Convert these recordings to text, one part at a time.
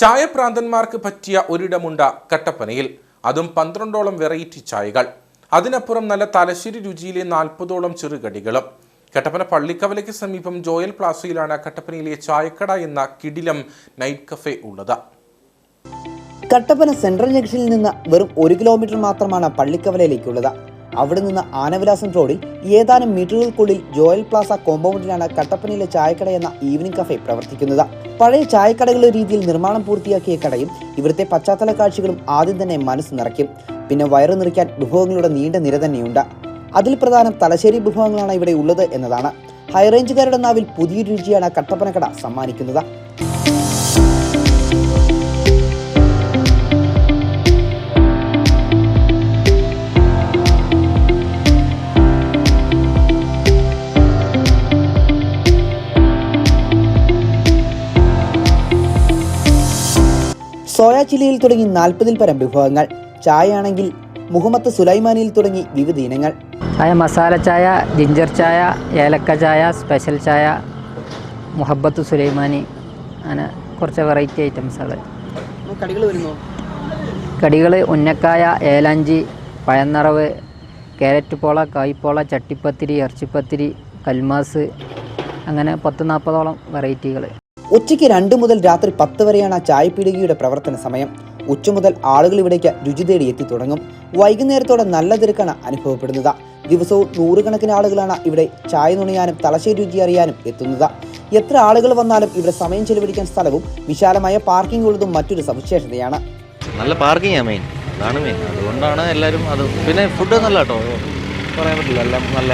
ചായപ്രാന്തന്മാർക്ക് പറ്റിയ ഒരിടമുണ്ട കട്ടപ്പനയിൽ. അതും പന്ത്രണ്ടോളം വെറൈറ്റി ചായകൾ. അതിനപ്പുറം നല്ല തലശ്ശേരി രുചിയിലെ നാൽപ്പതോളം ചെറുകടികളും. കട്ടപ്പന പള്ളിക്കവലയ്ക്ക് സമീപം ജോയൽ പ്ലാസയിലാണ് കട്ടപ്പനയിലെ ചായക്കട എന്ന കിടിലം നൈറ്റ് കഫേ ഉള്ളത്. കട്ടപ്പന സെൻട്രൽ ജംഗ്ഷനിൽ നിന്ന് വെറും ഒരു കിലോമീറ്റർ മാത്രമാണ് പള്ളിക്കവലയിലേക്കുള്ളത്. അവിടെ നിന്ന് ആനവിലാസം റോഡിൽ ഏതാനും മീറ്ററുകൾക്കുള്ളിൽ ജോയൽ പ്ലാസ കോമ്പൗണ്ടിലാണ് കട്ടപ്പനയിലെ ചായക്കട എന്ന ഈവനിംഗ് കഫേ പ്രവർത്തിക്കുന്നത്. പഴയ ചായക്കടകളുടെ രീതിയിൽ നിർമ്മാണം പൂർത്തിയാക്കിയ കടയും ഇവിടുത്തെ പശ്ചാത്തല കാഴ്ചകളും ആദ്യം തന്നെ മനസ്സ് നിറയ്ക്കും. പിന്നെ വയറു നിറയ്ക്കാൻ വിഭവങ്ങളുടെ നീണ്ട നിര തന്നെയുണ്ട്. അതിൽ പ്രധാനം തലശ്ശേരി വിഭവങ്ങളാണ് ഇവിടെ ഉള്ളത് എന്നതാണ്. ഹൈറേഞ്ചുകാരുടെ നാവിൽ പുതിയ രുചിയാണ് കട്ടപ്പനക്കട സമ്മാനിക്കുന്നത്. സോയാ ചില്ലിയിൽ തുടങ്ങി നാൽപ്പതിൽ പരം വിഭവങ്ങൾ. ചായ ആണെങ്കിൽ മുഹമ്മദ് സുലൈമാനിയിൽ തുടങ്ങി വിവിധ ഇനങ്ങൾ. ചായ മസാല ചായ ജിഞ്ചർ ചായ ഏലക്ക ചായ സ്പെഷ്യൽ ചായ മുഹബത്ത് സുലൈമാനി അങ്ങനെ കുറച്ച് വെറൈറ്റി ഐറ്റംസുകൾ കടികൾ വരുന്നു? കടികൾ ഉന്നക്കായ ഏലാഞ്ചി പഴനിറവ് കാരറ്റ് പോള കായ്പോള ചട്ടിപ്പത്തിരി ഇറച്ചിപ്പത്തിരി കൽമാസ് അങ്ങനെ പത്ത് നാൽപ്പതോളം വെറൈറ്റികൾ ഉച്ചയ്ക്ക് രണ്ട് മുതൽ രാത്രി പത്ത് വരെയാണ് ആ ചായപ്പീടികയുടെ പ്രവർത്തന സമയം. ഉച്ച മുതൽ ആളുകൾ ഇവിടേക്ക് രുചി തേടി എത്തി തുടങ്ങും. വൈകുന്നേരത്തോടെ നല്ല തിരക്കാണ് അനുഭവപ്പെടുന്നത്. ദിവസവും നൂറുകണക്കിന് ആളുകളാണ് ഇവിടെ ചായ നുണയാനും തലശ്ശേരി രുചി അറിയാനും എത്തുന്നത്. എത്ര ആളുകൾ വന്നാലും ഇവിടെ സമയം ചെലവഴിക്കാൻ സ്ഥലവും വിശാലമായ പാർക്കിംഗ് ഉള്ളതും മറ്റൊരു സവിശേഷതയാണ്. നല്ല പാർക്കിംഗ് മെയിൻ അതാണ് മെയിൻ അതുകൊണ്ടാണ് എല്ലാവരും അത്. പിന്നെ ഫുഡ് നല്ല കേട്ടോ. പറയാൻ പറ്റില്ല. എല്ലാം നല്ല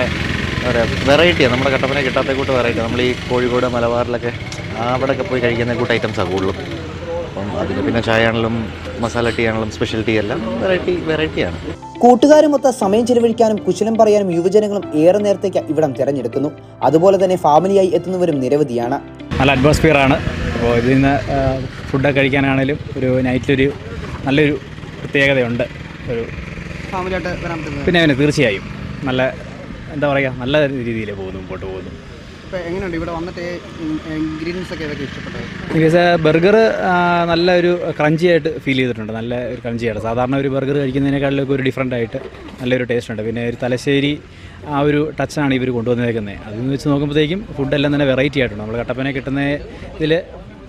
എന്താ പറയുക വെറൈറ്റിയാണ് നമ്മുടെ കട്ടപ്പന കിട്ടാത്ത കൂട്ട് വെറൈറ്റി നമ്മൾ ഈ കോഴിക്കോട് മലബാറിലൊക്കെ അവിടെയൊക്കെ പോയി കഴിക്കുന്ന കൂട്ട് ഐറ്റംസാണ് കൂടുതലും. അപ്പം അതിന് പിന്നെ ചായ ആണെങ്കിലും മസാല ടീ ആണെങ്കിലും സ്പെഷ്യൽ ടീ എല്ലാം വെറൈറ്റി വെറൈറ്റിയാണ് കൂട്ടുകാരുമൊത്ത സമയം ചെലവഴിക്കാനും കുശലം പറയാനും യുവജനങ്ങളും ഏറെ നേരത്തേക്ക് ഇവിടം തിരഞ്ഞെടുക്കുന്നു. അതുപോലെ തന്നെ ഫാമിലിയായി എത്തുന്നവരും നിരവധിയാണ്. നല്ല അറ്റ്മോസ്ഫിയർ ആണ്. അപ്പോൾ ഇതിൽ നിന്ന് ഫുഡൊക്കെ കഴിക്കാനാണേലും ഒരു നൈറ്റിലൊരു നല്ലൊരു പ്രത്യേകതയുണ്ട്. ഒരു ഫാമിലിയായിട്ട് പിന്നെ പിന്നെ തീർച്ചയായും. നല്ല എന്താ പറയുക നല്ല രീതിയിൽ പോകുന്നു മുമ്പോട്ട് പോകുന്നു. എങ്ങനെയുണ്ട്? ഇവിടെ വന്നിട്ട് ഇൻഗ്രീഡിയൻസ് ഒക്കെ ഏതൊക്കെ ഇഷ്ടപ്പെട്ടത്? ബർഗർ നല്ല ഒരു ക്രഞ്ചി ആയിട്ട് ഫീൽ ചെയ്തിട്ടുണ്ട്. നല്ല ഒരു ക്രഞ്ചി ആയിട്ട്. സാധാരണ ഒരു ബർഗർ കഴിക്കുന്നതിനേക്കാളിലൊക്കെ ഒരു ഡിഫറെന്റ് ആയിട്ട് നല്ലൊരു ടേസ്റ്റ് ഉണ്ട്. പിന്നെ ഒരു തലശ്ശേരി ആ ഒരു ടച്ചാണ് ഇവർ കൊണ്ടുവന്നേക്കുന്നത് അതിൽ വെച്ച് നോക്കുമ്പോഴത്തേക്കും ഫുഡെല്ലാം തന്നെ വെറൈറ്റി ആയിട്ടുണ്ട്. നമ്മൾ കട്ടപ്പന കിട്ടുന്ന ഇതിൽ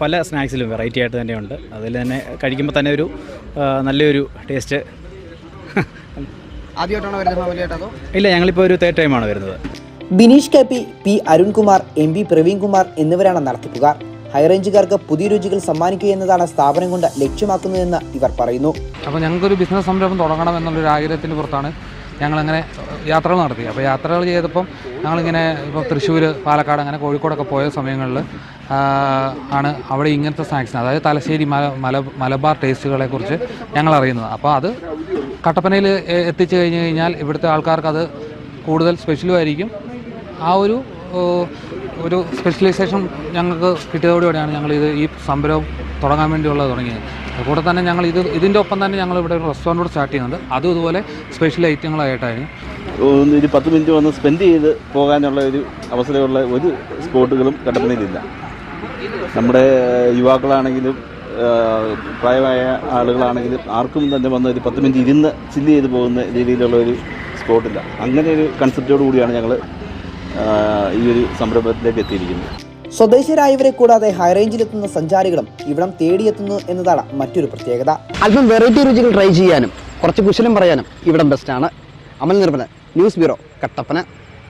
പല സ്നാക്സിലും വെറൈറ്റി ആയിട്ട് തന്നെയുണ്ട്. അതിൽ തന്നെ കഴിക്കുമ്പോൾ തന്നെ ഒരു നല്ലൊരു ടേസ്റ്റ് ആദ്യമായിട്ടാണോ വരുന്നത് ഫാമിലി ഇല്ല ഞങ്ങളിപ്പോൾ ഒരു തേർഡ് ടൈമാണ് വരുന്നത്. Bineesh K P P Arunkumar M P Praveen Kumar എന്നിവരാണ് നടത്തിപ്പുകാർ. ഹൈറേഞ്ചുകാർക്ക് പുതിയ രുചികൾ സമ്മാനിക്കുക എന്നതാണ് സ്ഥാപനം കൊണ്ട് ലക്ഷ്യമാക്കുന്നതെന്ന് ഇവർ പറയുന്നു. അപ്പോൾ ഞങ്ങൾക്കൊരു ബിസിനസ് സംരംഭം തുടങ്ങണം എന്നുള്ളൊരു ആഗ്രഹത്തിന് പുറത്താണ്. ഞങ്ങളങ്ങനെ യാത്രകൾ നടത്തി. അപ്പോൾ യാത്രകൾ ചെയ്തപ്പം ഞങ്ങളിങ്ങനെ ഇപ്പോൾ തൃശ്ശൂർ പാലക്കാട് അങ്ങനെ കോഴിക്കോടൊക്കെ പോയ സമയങ്ങളിൽ ആണ് അവിടെ ഇങ്ങനത്തെ സ്നാക്സിന് അതായത് തലശ്ശേരി മല മല മലബാർ ടേസ്റ്റുകളെ കുറിച്ച് ഞങ്ങൾ അറിയുന്നത് അപ്പോൾ അത് കട്ടപ്പനയിൽ എത്തിച്ചു കഴിഞ്ഞ് കഴിഞ്ഞാൽ ഇവിടുത്തെ ആൾക്കാർക്ക് അത് കൂടുതൽ സ്പെഷ്യലും ആയിരിക്കും. ആ ഒരു ഒരു സ്പെഷ്യലൈസേഷൻ ഞങ്ങൾക്ക് കിട്ടിയതോടുകൂടിയാണ് ഞങ്ങൾ ഇത് ഈ സംരംഭം തുടങ്ങാൻ വേണ്ടിയുള്ളത് തുടങ്ങിയത്. അതുകൂടെ തന്നെ ഞങ്ങൾ ഇത് ഇതിന്റെ ഒപ്പം തന്നെ ഞങ്ങൾ ഇവിടെ ഒരു റെസ്റ്റോറന്റ് കൂടെ സ്റ്റാർട്ട് ചെയ്യുന്നുണ്ട്. അതും ഇതുപോലെ സ്പെഷ്യൽ ഐറ്റങ്ങളായിട്ടായിരുന്നു ഒരു പത്ത് മിനിറ്റ് വന്ന് സ്പെൻഡ് ചെയ്ത് പോകാനുള്ള ഒരു അവസരമുള്ള ഒരു സ്പോട്ടുകളും കട്ടപ്പനയിലില്ല നമ്മുടെ യുവാക്കളാണെങ്കിലും പ്രായമായ ആളുകളാണെങ്കിലും ആർക്കും തന്നെ വന്ന് ഒരു പത്ത് മിനിറ്റ് ഇരുന്ന് ചില്ല് ചെയ്ത് പോകുന്ന രീതിയിലുള്ള ഒരു സ്പോട്ടില്ല. അങ്ങനെ ഒരു കൺസെപ്റ്റോടു കൂടിയാണ് ഞങ്ങൾ ഈ ഒരു സംരംഭത്തിലേക്ക് എത്തിയിരിക്കുന്നത്. സ്വദേശീയരായവരെ കൂടാതെ ഹൈറേഞ്ചിലെത്തുന്ന സഞ്ചാരികളും ഇവിടം തേടിയെത്തുന്നു എന്നതാണ് മറ്റൊരു പ്രത്യേകത. അല്പം വെറൈറ്റി രുചികൾ ട്രൈ ചെയ്യാനും കുറച്ച് കുശലം പറയാനും ഇവിടം ബെസ്റ്റാണ് അമൽ നിർമ്മല ന്യൂസ് ബ്യൂറോ കട്ടപ്പന.